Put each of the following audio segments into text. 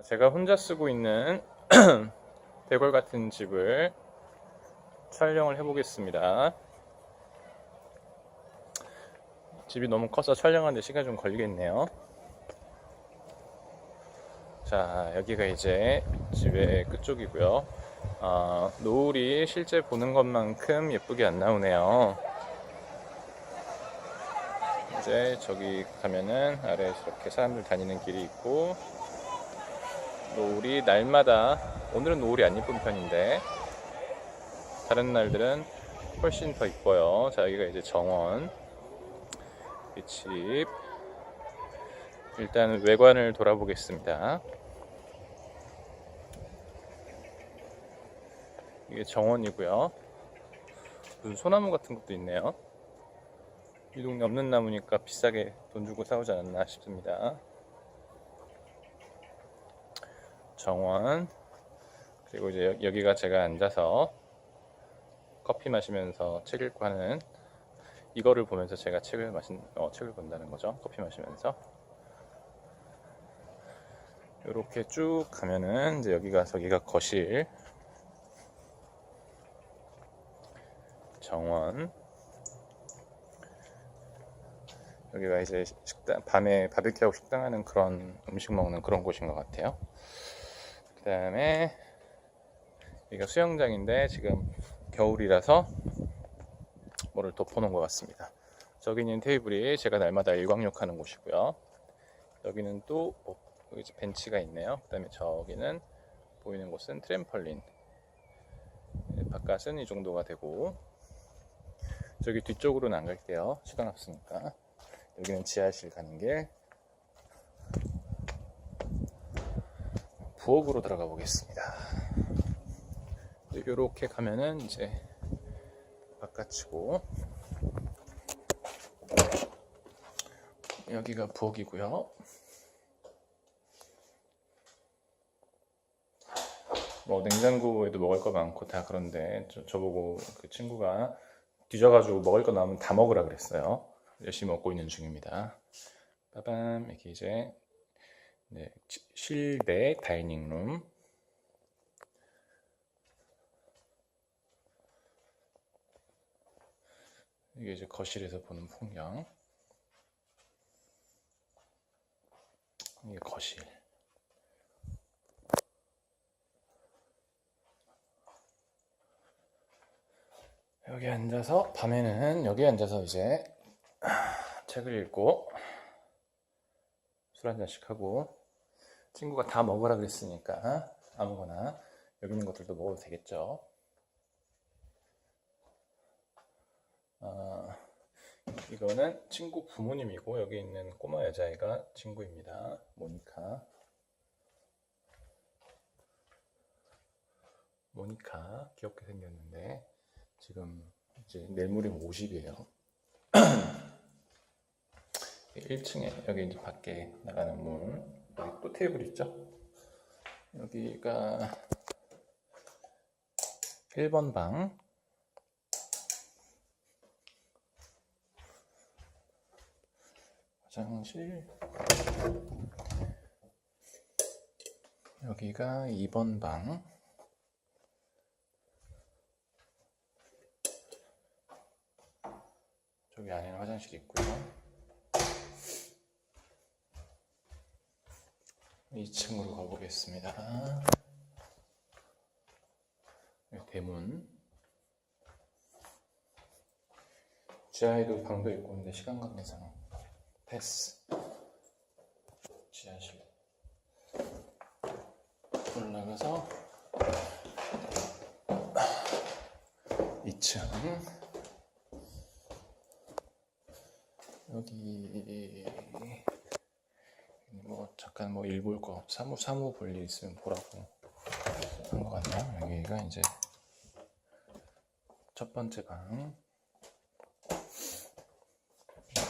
제가 혼자 쓰고 있는 대궐 같은 집을 촬영을 해보겠습니다. 집이 너무 커서 촬영하는데 시간이 좀 걸리겠네요. 자, 여기가 이제 집의 끝쪽이고요. 아, 노을이 실제 보는 것만큼 예쁘게 안 나오네요. 이제 저기 가면은 아래에 이렇게 사람들 다니는 길이 있고 노을이 날마다 오늘은 노을이 안 예쁜 편인데 다른 날들은 훨씬 더 이뻐요. 자 여기가 이제 정원 이집 일단 외관을 돌아보겠습니다. 이게 정원이고요. 무슨 소나무 같은 것도 있네요. 이 동네 없는 나무니까 비싸게 돈 주고 사오지 않았나 싶습니다. 정원 그리고 이제 여- 여기가 제가 앉아서 커피 마시면서 책 읽고 하는 이거를 보면서 제가 책을 마신 어, 책을 본다는 거죠. 커피 마시면서 이렇게 쭉 가면은 이제 여기가 저기가 거실 정원 여기가 이제 식당 밤에 바베큐하고 식당하는 그런 음식 먹는 그런 곳인 것 같아요. 그 다음에 여기가 수영장인데 지금 겨울이라서 뭐를 덮어놓은 것 같습니다. 저기 있는 테이블이 제가 날마다 일광욕하는 곳이고요. 여기는 또 어, 여기 벤치가 있네요. 그 다음에 저기는 보이는 곳은 트램펄린. 네, 바깥은 이 정도가 되고 저기 뒤쪽으로는 안 갈게요. 시간 없으니까. 여기는 지하실 가는 길. 부엌으로 들어가 보겠습니다. 이렇게 가면은 이제 바깥이고 여기가 부엌이고요. 뭐 냉장고에도 먹을 거 많고 다 그런데 저, 저보고 그 친구가 뒤져가지고 먹을 거 나오면 다 먹으라 그랬어요. 열심히 먹고 있는 중입니다. 빠밤 이렇게 이제 네, 치- 실내 다이닝룸. 이게 이제 거실에서 보는 풍경. 이게 거실. 여기 앉아서 밤에는 여기 앉아서 이제 책을 읽고 술 한 잔씩 하고 친구가 다 먹으라 그랬으니까 아무거나 여기 있는 것들도 먹어도 되겠죠. 아, 이거는 친구 부모님이고 여기 있는 꼬마 여자애가 친구입니다. 모니카. 모니카 귀엽게 생겼는데 지금 이제 모레면 50이에요. 1층에 여기 이제 밖에 나가는 문 여기 또 테이블 있죠? 여기가 1번 방. 화장실. 여기가 2번 방. 저기 안에는 화장실 있고요 2층으로 가보겠습니다. 대문. 지하에도 방도 있고 근데 시간 관계상 패스. 지하실. 올라가서 2층. 여기 뭐 잠깐 뭐일볼거 사무 사무 볼 일 있으면 보라고 한 것 같네요. 여기가 이제 첫 번째 방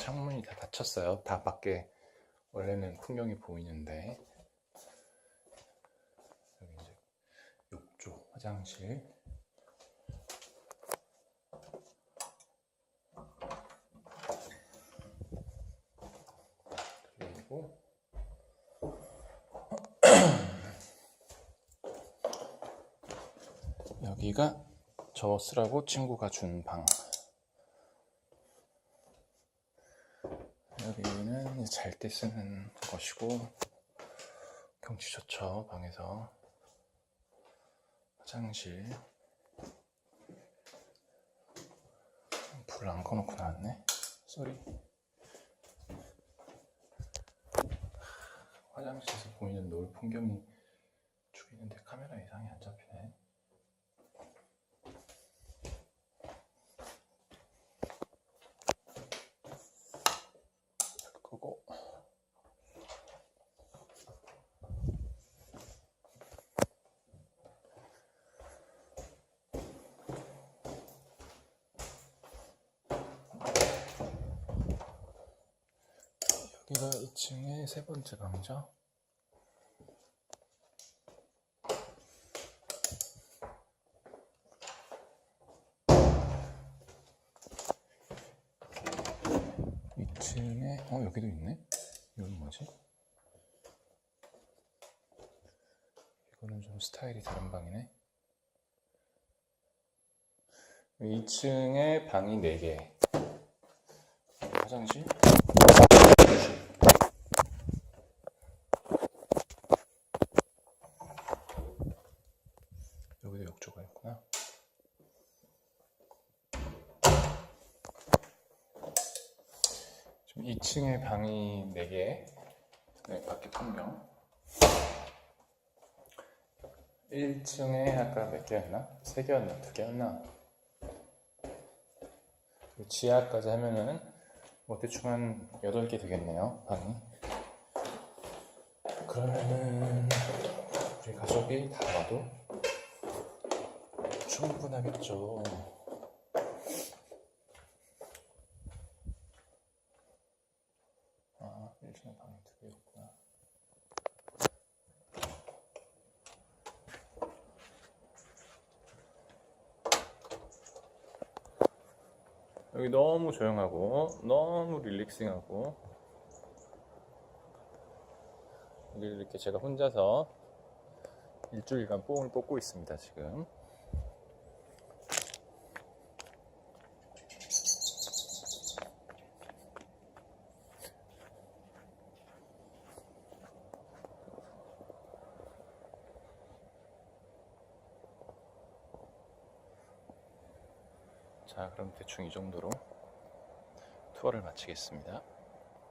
창문이 다 닫혔어요. 다 밖에 원래는 풍경이 보이는데 여기 이제 욕조 화장실 그리고 여기가 저 쓰라고 친구가 준 방. 여기는 잘 때 쓰는 것이고 경치 좋죠 방에서. 화장실. 불 안 꺼놓고 나왔네. 쏘리. 화장실에서 보이는 노을 풍경이 죽이는데 카메라 이상이 안 잡히네 끄고 여기가 2층의 세 번째 방이죠. 이층에어 여기도 있네. 이건 뭐지? 이거는 좀 스타일이 다른 방이네. 2층에 방이 4개. 화장실. 여기도 욕조가 있구나. 지금 2층에 방이 4개. 네, 밖에 풍경. 1층에 아까 몇 개였나? 3개였나? 2개였나? 그리고 지하까지 하면은 뭐 대충 한 8개 되겠네요, 방이. 그러면은 우리 가족이 다 와도 충분하겠죠. 1층에 방이 두 개였구나. 여기 너무 조용하고 너무 릴렉싱하고 여기 이렇게 제가 혼자서 일주일간 뽕을 뽑고 있습니다 지금 자 그럼 대충 이 정도로 투어를 마치겠습니다